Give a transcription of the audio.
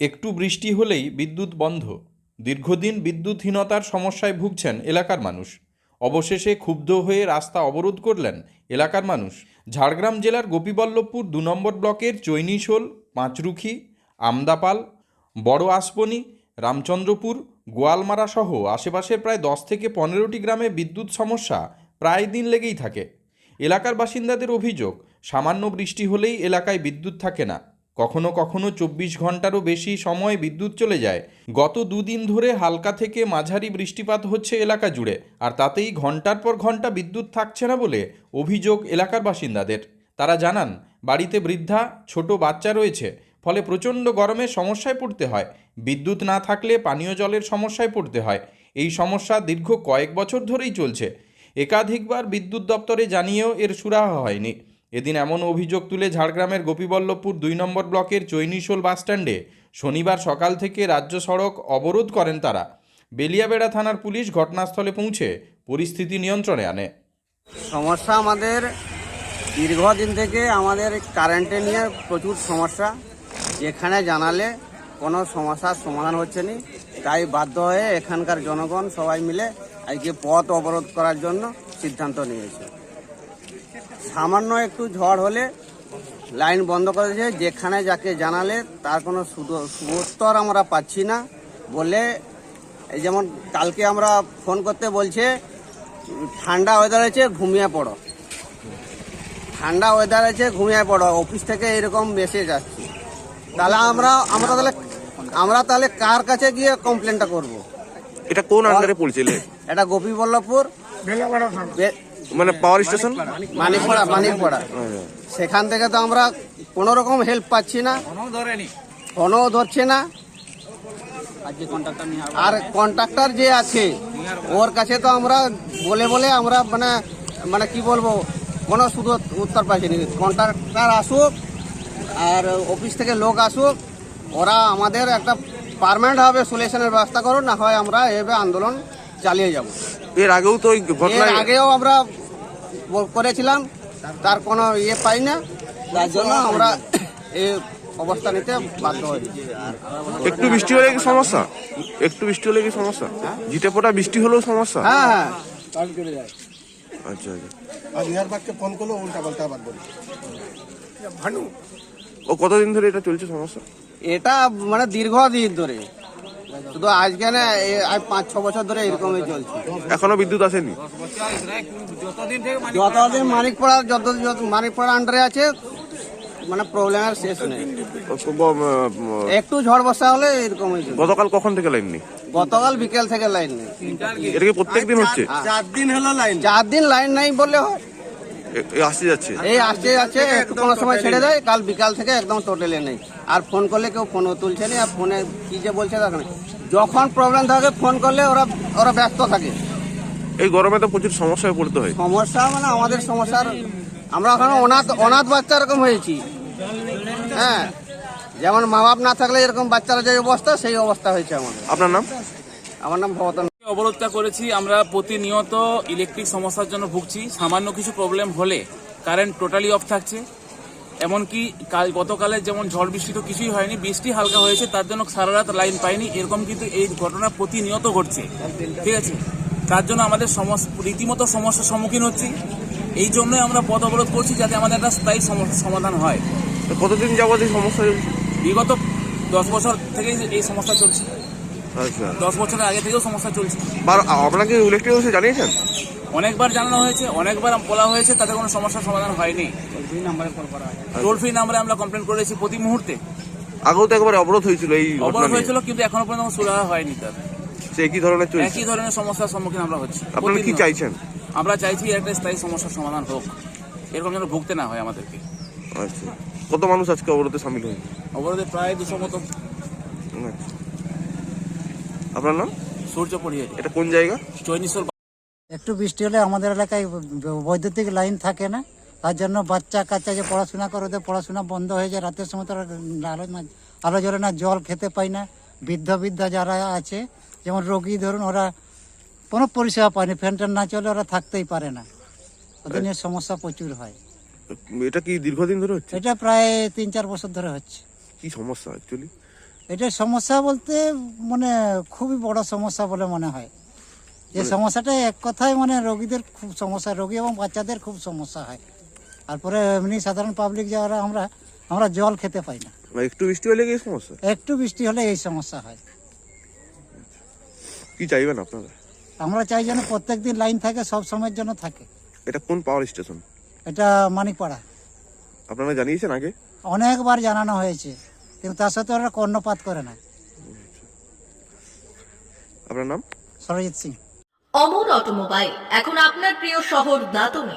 একটু বৃষ্টি হলেই বিদ্যুৎ বন্ধ। দীর্ঘদিন বিদ্যুৎহীনতার সমস্যায় ভুগছেন এলাকার মানুষ। অবশেষে ক্ষুব্ধ হয়ে রাস্তা অবরোধ করলেন এলাকার মানুষ। ঝাড়গ্রাম জেলার গোপীবল্লভপুর দু নম্বর ব্লকের চৈনিশোল, পাঁচরুখি, আমদাপাল, বড় আসপনি, রামচন্দ্রপুর, গোয়ালমারা সহ আশেপাশের প্রায় দশ থেকে পনেরোটি গ্রামে বিদ্যুৎ সমস্যা প্রায় দিন লেগেই থাকে। এলাকার বাসিন্দাদের অভিযোগ, সামান্য বৃষ্টি হলেই এলাকায় বিদ্যুৎ থাকে না। কখনো কখনো চব্বিশ ঘন্টারও বেশি সময় বিদ্যুৎ চলে যায়। গত দুদিন ধরে হালকা থেকে মাঝারি বৃষ্টিপাত হচ্ছে এলাকা জুড়ে, আর তাতেই ঘণ্টার পর ঘণ্টা বিদ্যুৎ থাকছে না বলে অভিযোগ এলাকার বাসিন্দাদের। তারা জানান, বাড়িতে বৃদ্ধা, ছোট বাচ্চা রয়েছে, ফলে প্রচণ্ড গরমে সমস্যায় পড়তে হয়। বিদ্যুৎ না থাকলে পানীয় জলের সমস্যায় পড়তে হয়। এই সমস্যা দীর্ঘ কয়েক বছর ধরেই চলছে। একাধিকবার বিদ্যুৎ দপ্তরে জানিয়েও এর সুরাহা হয়নি। এদিন এমন অভিযোগ তুলে ঝাড়গ্রামের গোপীবল্লভপুর দুই নম্বর ব্লকের চৈনিশোল বাসস্ট্যান্ডে শনিবার সকাল থেকে রাজ্য সড়ক অবরোধ করেন তারা। বেলিয়াবেড়া থানার পুলিশ ঘটনাস্থলে পৌঁছে পরিস্থিতি নিয়ন্ত্রণে আনে। সমস্যা আমাদের দীর্ঘদিন থেকে আমাদের কারেন্টে নিয়ে প্রচুর সমস্যা। যেখানে জানালে কোনো সমস্যার সমাধান হচ্ছে না। তাই বাধ্য হয়ে এখানকার জনগণ সবাই মিলে আজকে পথ অবরোধ করার জন্য সিদ্ধান্ত নিয়েছে। সামান্য একটু ঝড় হলে লাইন বন্ধ করে দিয়েছে। যেখানে যাকে জানালে তার কোনো সুউত্তর আমরা পাচ্ছি না বলে এই যেমন কালকে আমরা ফোন করতে বলছে ঠান্ডা ওয়েদার আছে ঘুমিয়ে পড়ো। ঠান্ডা ওয়েদার আছে ঘুমিয়ে পড়ো। অফিস থেকে এরকম মেসেজ আসছে। তাহলে আমরা আমরা তাহলে আমরা তাহলে কার কাছে গিয়ে কমপ্লেনটা করব। এটা কোন আন্ডারে পড়ছে এলে? এটা গোপীবল্লভপুর। মানে পাওয়ার স্টেশন মানিকপাড়া মানিকপাড়া। সেখান থেকে তো আমরা কোনো রকম হেল্প পাচ্ছি না। ফোনও ধরছে না। আর কন্ট্রাক্টর যে আছে ওর কাছে তো আমরা বলে বলে আমরা মানে মানে কি বলব কোনো শুধু উত্তর পাচ্ছি না। কন্ট্রাক্টর আসুক আর অফিস থেকে লোক আসুক ওরা আমাদের একটা পারমানেন্ট ভাবে সলিউশনের ব্যবস্থা করুন না হয় আমরা এভাবে আন্দোলন চালিয়ে যাব। এর আগেও তো ওই এর আগেও আমরা করেছিলাম তার কোনো ইয়ে পাই না। তার জন্য আমরা এই অবস্থা নিতে বাধ্য হয়েছি একটু বৃষ্টি হলে কি সমস্যা? একটু বৃষ্টি হলে কি সমস্যা? জিটে ফোটা বৃষ্টি হলেও সমস্যা? হ্যাঁ হ্যাঁ। আচ্ছা আচ্ছা। আর নিয়ারবাগকে ফোন করল উল্টা পাল্টা আবার বলি ও কতদিন ধরে এটা চলছে সমস্যা? এটা মানে দীর্ঘদিন ধরে। শুধু আজকে না আজ পাঁচ ছ বছর ধরে এরকমই চলছে। এখনও বিদ্যুৎ আসেনি? যতদিন মানিকপাড়া যত যত মানিকপাড়া আন্ডারে আছে মানে প্রবলেমের শেষ নেই। একটু ঝড় বর্ষা হলে এরকমই চলছে গতকাল কখন থেকে লাইন নেই? গতকাল বিকেল থেকে লাইন নেই। এটা কি প্রত্যেক দিন হচ্ছে? চার দিন হলো লাইন চার দিন লাইন নাই বললে হয়। আসতে যাচ্ছে? এই আসছে যাচ্ছে একটু কোনো সময় ছেড়ে দেয় কাল বিকাল থেকে একদম টোটালি নেই। আর ফোন করলে কেউ ফোনও তুলছে না আর ফোনে কি যে বলছে দেখেন যখন প্রবলেম থাকে ফোন করলে ওরা ওরা ব্যস্ত থাকে। এই গরমে তো প্রচুর সমস্যায় পড়তে হয়। সমস্যা মানে আমাদের সমস্যার আমরা ওখানে অনাথ অনাথ বাচ্চা এরকম হয়েছি। হ্যাঁ যেমন মা বাপ না থাকলে এরকম বাচ্চারা যে অবস্থা সেই অবস্থা হয়েছে আমাদের। আপনার নাম? আমার নাম ভবতন অবরোধটা করেছি আমরা প্রতিনিয়ত ইলেকট্রিক সমস্যার জন্য ভুগছি। সামান্য কিছু প্রবলেম হলে কারেন্ট টোটালি অফ থাকছে। এমনকি কাল গতকালের যেমন ঝড় বৃষ্টি তো কিছুই হয়নি বৃষ্টি হালকা হয়েছে তার জন্য সারা রাত লাইন পায়নি এরকম কিন্তু এই ঘটনা প্রতিনিয়ত ঘটছে। ঠিক আছে? তার জন্য আমাদের সমস্যা রীতিমতো সমস্যার সম্মুখীন হচ্ছি। এই জন্যই আমরা পথ অবরোধ করছি যাতে আমাদের একটা স্থায়ী সমস্যার সমাধান হয়। কতদিন যাবত এই সমস্যা বিগত দশ বছর থেকেই এই সমস্যা চলছে। আচ্ছা। দশ বছরের আগে থেকেও সমস্যা চলছে। আপনাকে ইলেকট্রিক জানিয়েছেন? অনেকবার জানানো হয়েছে অনেকবার বলা হয়েছে তাতে কোনো সমস্যার সমাধান হয়নি। টোল ফ্রি নাম্বারে আমরা কমপ্লেন করেছি প্রতি মুহূর্তে। আগেও তো একবার অবরোধ হয়েছিল এই অবরোধ হয়েছিল কিন্তু এখনও পর্যন্ত সুরাহা হয়নি তার। সে একই ধরনের চলছে একই ধরনের সমস্যার সম্মুখীন আমরা হচ্ছি। আপনারা কি চাইছেন? আমরা চাইছি একটা স্থায়ী সমস্যার সমাধান হোক। এরকম যেন ভুগতে না হয় আমাদেরকে। আচ্ছা। কত মানুষ আজকে অবরোধে সামিল হয়েছে? অবরোধে প্রায় দুশো মতো। আচ্ছা। আপনার নাম? সূর্য পড়িয়ে এটা কোন জায়গা? চৈনিশোর একটু বৃষ্টি হলে আমাদের এলাকায় বৈদ্যুতিক লাইন থাকে না। তার জন্য বাচ্চা কাচ্চা যে পড়াশোনা করে ওদের পড়াশোনা বন্ধ হয়ে যায়। রাতের সময় তারা আলো আলো জ্বলে না জল খেতে পায় না। বৃদ্ধ বৃদ্ধা যারা আছে যেমন রোগী ধরুন ওরা কোনো পরিষেবা পায়নি ফ্যান ট্যান না চলে ওরা থাকতেই পারে না। ওদের নিয়ে সমস্যা প্রচুর হয়। এটা কি দীর্ঘদিন ধরে হচ্ছে? এটা প্রায় তিন চার বছর ধরে হচ্ছে। কি সমস্যা অ্যাকচুয়ালি এটার সমস্যা বলতে মানে খুবই বড় সমস্যা বলে মনে হয়। এই সমস্যাটা এক কথায় মানে রোগীদের খুব সমস্যা রোগী এবং বাচ্চাদের খুব সমস্যা হয়। তারপরে এমনি সাধারণ পাবলিক যারা আমরা আমরা জল খেতে পাই না। মানে একটু বৃষ্টি হলে কি এই সমস্যা? একটু বৃষ্টি হলে এই সমস্যা হয়। কি চাইবেন আপনারা? আমরা চাই যেন প্রত্যেক দিন লাইন থাকে সব সময়ের জন্য থাকে। এটা কোন পাওয়ার স্টেশন এটা মানিকপাড়া। আপনারা জানিয়েছেন আগে? অনেকবার জানানো হয়েছে কিন্তু তার সাথে ওরা কর্ণপাত করে না। আপনার নাম? সরজিৎ সিং। অমর অটোমোবাইল এখন আপনার প্রিয় শহর দাতনে।